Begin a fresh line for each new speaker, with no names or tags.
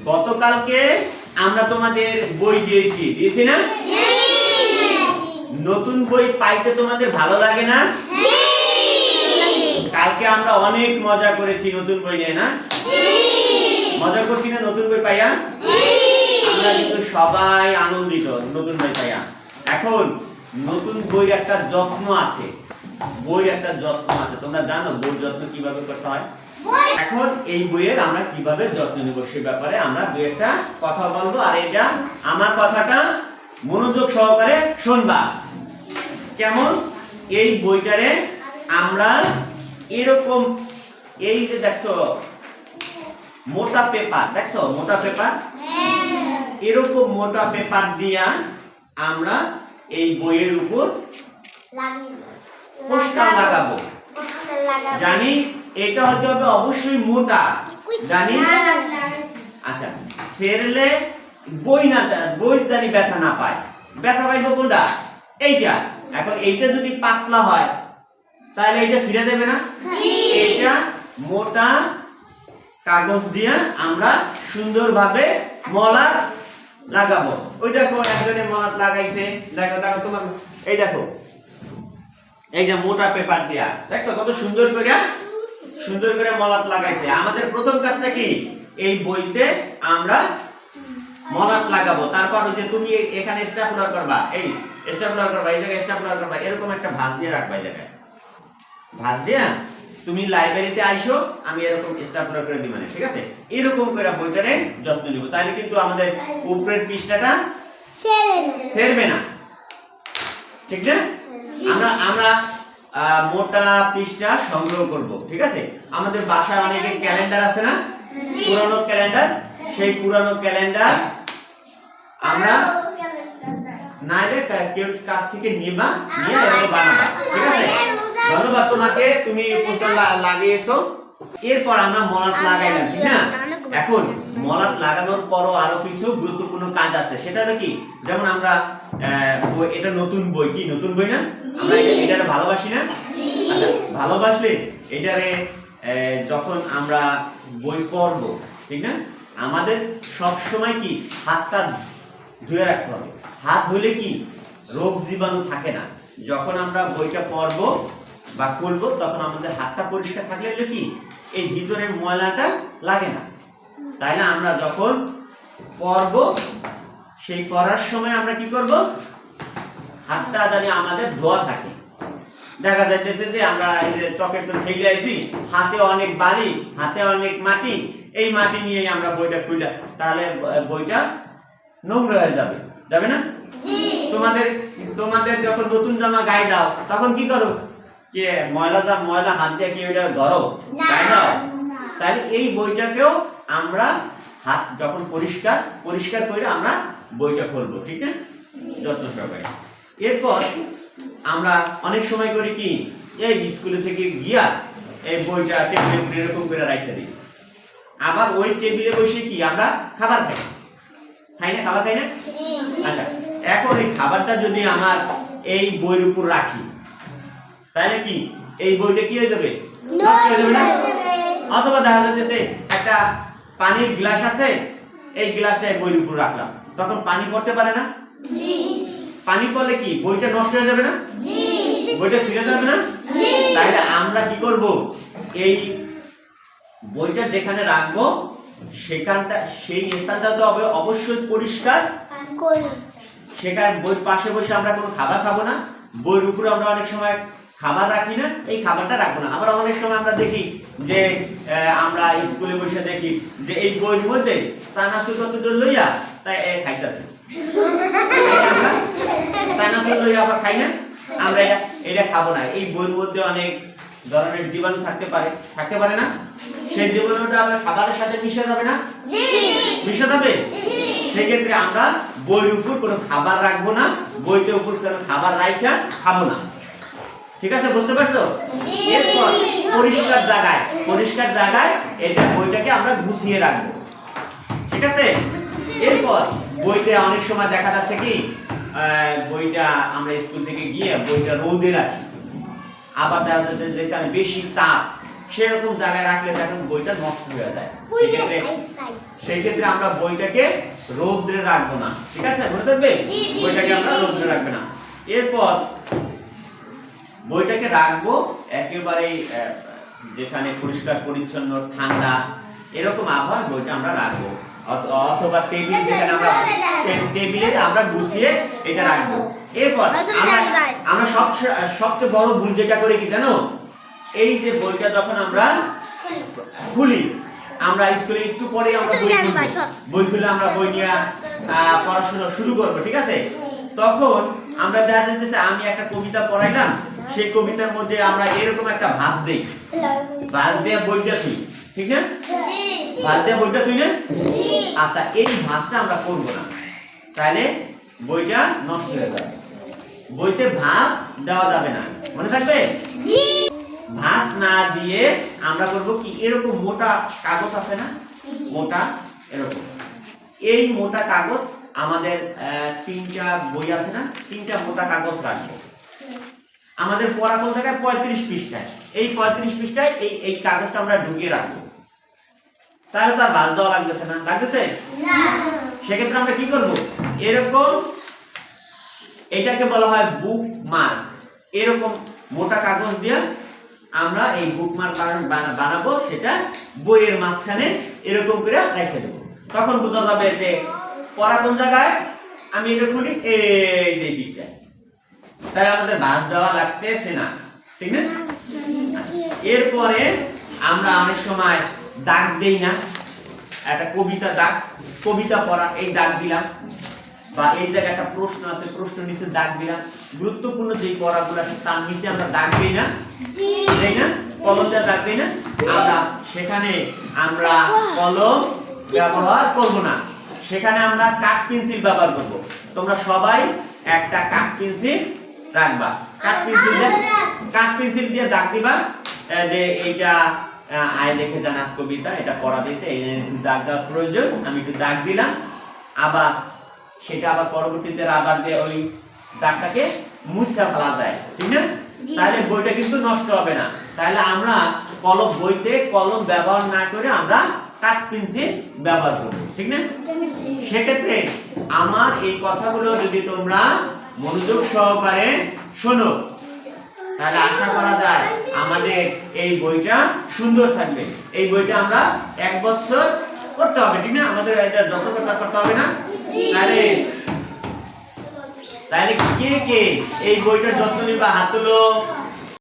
গতকালকে আমরা তোমাদের বই দিয়েছি দিয়েছি না? নতুন বই পাইতে তোমাদের ভালো লাগে না? কালকে আমরা অনেক মজা করেছি নতুন বই নিয়ে, না? মজা করছি না নতুন বই পাইয়া? আমরা কিন্তু সবাই আনন্দিত নতুন বই পাইয়া। এখন নতুন বইয়ের একটা যত্ন আছে। বইয়ের একটা যত্ন আছে। তোমরা জানো বই যত্ন কীভাবে করতে হয়? এখন এই বইয়ের আমরা কীভাবে যত্ন নেব সে ব্যাপারে আমরা দু একটা কথা বলব। আর এটা আমার কথাটা মনোযোগ সহকারে শুনবা। কেমন? এই বইটারে আমরা এরকম এই যে দেখছ মোটা পেপার দেখছ? মোটা পেপার? এরকম মোটা পেপার দিয়া আমরা এই বইয়ের উপর পোস্টার লাগাবো। জানি এটা হতে হবে অবশ্যই মোটা। জানি? আচ্ছা সেরলে বই না বই জানি ব্যথা না পায়। ব্যথা পাইবো কোনটা? এইটা। এখন এইটা যদি পাতলা হয় তাহলে এইটা ছিঁড়ে দেবে না? এটা মোটা কাগজ দিয়ে আমরা সুন্দরভাবে মলার লাগাবো। ওই দেখো একজনে মলার লাগাইছে। দেখো দেখো তোমার এই দেখো। এই যে মোটা পেপার দিয়া। দেখছ কত সুন্দর করে সুন্দর করে মলাট লাগাইছে। আমাদের প্রথম কাজটা কি? এই বইতে আমরা মলাট লাগাবো। তারপর ওই যে তুমি এখানে স্ট্যাপলার করবা। এই স্ট্যাপলার করবা, এই জায়গায় স্ট্যাপলার করবা। এরকম একটা ভাঁজ দিয়ে রাখবা এই জায়গায়। ভাঁজ দিয়া তুমি লাইব্রেরিতে আইসো আমি এরকম স্ট্যাপলার করে দিবানে ঠিক আছে? এরকম করে বইটারে যত্ন নিব। তাহলে কিন্তু আমাদের উপরের পৃষ্ঠাটা সেরবে না। ঠিক না? আমরা আমরা মোটা পৃষ্ঠা সংগ্রহ করব ঠিক আছে? আমাদের বাসায় অনেকে ক্যালেন্ডার আছে না? পুরানো ক্যালেন্ডার সেই পুরানো ক্যালেন্ডার আমরা নাইলে কেউ কাছ থেকে নিবা নিয়ে এরকম বানাবা ঠিক আছে? ধন্যবাদ তোমাকে তুমি পোস্টার লাগিয়েছো। এরপর আমরা মলাট লাগাইলাম ঠিক না? এখন মলাট লাগানোর পরও আরও কিছু গুরুত্বপূর্ণ কাজ আছে। সেটা কি যেমন আমরা এটা নতুন বই কি? নতুন বই না? আমরা এটারে ভালোবাসি না? আচ্ছা ভালোবাসলে এটারে যখন আমরা বই পড়ব ঠিক না? আমাদের সব সময় কি হাতটা ধুয়ে রাখতে হবে। হাত ধুলে কি রোগ জীবাণু থাকে না। যখন আমরা বইটা পড়ব বা করব তখন আমাদের হাতটা পরিষ্কার থাকলে হলো কি এই ভিতরের ময়লাটা লাগে না। তাই না আমরা যখন পড়ব সেই পড়ার সময় আমরা কি করব? হাতটা জানি আমাদের ধোয়া থাকে। দেখা যাইতেছে যে আমরা এই যে চকের তো ফেলে আইছি হাতে অনেক বালি হাতে অনেক মাটি এই মাটি নিয়ে আমরা বইটা খুলে তাহলে বইটা নোংরা হয়ে যাবে। যাবে না? তোমাদের তোমাদের যখন নতুন জামা গায়ে দাও তখন কি করো? কে? ময়লা যা ময়লা হাত দিয়ে কি ওইটা ধরো? গায়ে দাও তাহলে এই বইটাকেও আমরা হাত যখন পরিষ্কার পরিষ্কার করে আমরা বইটা খুলবো ঠিক না? যত্ন সহকারে। এরপর আমরা অনেক সময় করি কি এই স্কুলে থেকে গিয়া এই বইটা টেবিলে উপরে এরকম করে রাখতে দিই। আবার ওই টেবিলে বসে কি আমরা খাবার খাই। খাই না? খাবার খাই না? আচ্ছা এখন এই খাবারটা যদি আমার এই বইয়ের উপর রাখি তাহলে কি? এই বইটা কি হয়ে যাবে? অথবা দেখা যাচ্ছে একটা পানির গ্লাস আছে এই গ্লাসটা বইয়ের উপর রাখলাম। তখন পানি পড়তে পারে না? পানি পড়লে কি বইটা নষ্ট হয়ে যাবে না? বইটা ছিঁড়ে যাবে না? তাহলে আমরা কি করব? এই বইটা যেখানে রাখব সেখানটা সেই স্থানটা তো হবে অবশ্যই পরিষ্কার। সেখানে বই পাশে বসে আমরা কোনো খাবার খাব না। বইয়ের উপরে আমরা অনেক সময় খাবার রাখি না এই খাবারটা রাখব না। আবার অনেক সময় আমরা দেখি যে আমরা স্কুলে বসে দেখি যে এই বইয়ের মধ্যে চানাচুর কতটা লইয়া তাই এ খাইতেছে। আমরা চানাচুর লইয়া আবার খাই না আমরা এটা এটা খাব না। এই বইয়ের মধ্যে অনেক ধরনের জীবাণু থাকতে পারে থাকতে পারে না? সেই জীবাণুটা আমরা খাবারের সাথে মিশে যাবে না? মিশে যাবে? সেক্ষেত্রে আমরা বইয়ের উপর কোনো খাবার রাখব না বইটার উপর কোনো খাবার রাখা খাব না। ঠিক আছে বুঝতে পারছ? এরপর পরিষ্কার জায়গায় পরিষ্কার জায়গায় এটা বইটাকে আমরা গুছিয়ে রাখব। ঠিক আছে? এরপর বইতে অনেক সময় দেখা যাচ্ছে কি বইটা আমরা স্কুল থেকে গিয়ে বইটা রোদে রাখি। আবার দেখা যাচ্ছে যেখানে বেশি তাপ সেরকম জায়গায় রাখলে তখন বইটা নষ্ট হয়ে যায়। সেই ক্ষেত্রে আমরা বইটাকে রৌদ্রে রাখব না। ঠিক আছে মনে থাকবে? বইটাকে আমরা রৌদ্রে। রাখবে না। এরপর বইটাকে রাখব একেবারেই আহ, যেখানে পরিষ্কার পরিচ্ছন্ন ঠান্ডা এরকম আবহাওয়ায় বইটা আমরা রাখব। অথ- অথবা টেবিল যেখানে আমরা টেবিলে আমরা গুছিয়ে এটা রাখব। এরপর আমরা
যায়।
আমরা সবচেয়ে সবচেয়ে বড় ভুল যেটা করি কি জানো? এই যে বইটা যখন আমরা খুলি। আমরা স্কুলে একটু পরে আমরা বই। বই খুলে আমরা বই নিয়ে পড়াশোনা শুরু করব ঠিক আছে? তখন আমরা দেখা যাচ্ছে আমি একটা কবিতা পড়াইলাম সেই কবিতার মধ্যে আমরা এরকম একটা ভাস দেই। ভাস দিয়ে বইটা তুই ঠিক না? ভাস দিয়ে বইটা তুই না? আচ্ছা এই ভাসটা আমরা করব না। তাহলে বইটা নষ্ট হয়ে যাবে। বইতে ভাস দেওয়া যাবে না। মনে থাকবে? ভাস না দিয়ে আমরা করব কি? এরকম মোটা কাগজ আছে না? মোটা এরকম। এই মোটা কাগজ আমাদের তিনটা বই আছে না? তিনটা মোটা কাগজ রাখব। আমাদের পড়া কোন জায়গায়? পঁয়ত্রিশ পৃষ্ঠায়। এই পঁয়ত্রিশ পৃষ্ঠায় এই এই কাগজটা আমরা ঢুকিয়ে রাখব। তাহলে তো আর বাস দেওয়া লাগতেছে না। লাগতেছে? সেক্ষেত্রে আমরা কি করব? এরকম এটাকে বলা হয় বুক মার্ক এরকম মোটা কাগজ দিয়ে আমরা এই বুক মার্ক বানাবো সেটা বইয়ের মাঝখানে এরকম করে রেখে দেবো। তখন বোঝা যাবে যে পড়া কোন জায়গায়? আমি এটা খুলি এই যে পৃষ্ঠায়। তাই আমাদের বাস দেওয়া লাগতেছে না ঠিক না? এরপরে আমরা অনেক সময় দাগ দেই না একটা কবিতা দাগ কবিতা পড়া এই দাগ দিলাম বা এই জায়গায় একটা প্রশ্ন আছে প্রশ্ন নিচে দাগ দিলাম গুরুত্বপূর্ণ যে পড়াগুলো আছে তার নিচে আমরা দাগ দিই না তাই না কলম দিয়ে দাগ দিই না আমরা সেখানে আমরা কলম ব্যবহার করব না সেখানে আমরা কাঠ পেন্সিল ব্যবহার করব তোমরা সবাই একটা কাঠ পেন্সিল রাখবা। কাঠ পেন্সিল দিয়ে কাঠ পেন্সিল দিয়ে দাগ দিবা। যে এইটা আয় দেখে জানাস কবিতা এটা পড়া দিয়েছে এই একটু দাগ দেওয়ার প্রয়োজন আমি একটু দাগ দিলাম। আবার সেটা আবার পরবর্তীতে রাবার দিয়ে ওই দাগটাকে মুছে ফেলা যায় ঠিক না? তাহলে বইটা কিন্তু নষ্ট হবে না। তাহলে আমরা কলম বইতে কলম ব্যবহার না করে আমরা কাঠ পেন্সিল ব্যবহার করব ঠিক না? সেক্ষেত্রে আমার এই কথাগুলো যদি তোমরা মনোযোগ সহকারে শোনো। তাহলে আশা করা যায় আমাদের এই বইটা সুন্দর থাকবে। এই বইটা আমরা এক বছর করতে হবে ঠিক না? আমাদের এটা যত করতে করতে হবে না? তাহলে তাহলে কে কে এই বইটার যত্ন নিবা? হাত তুলো।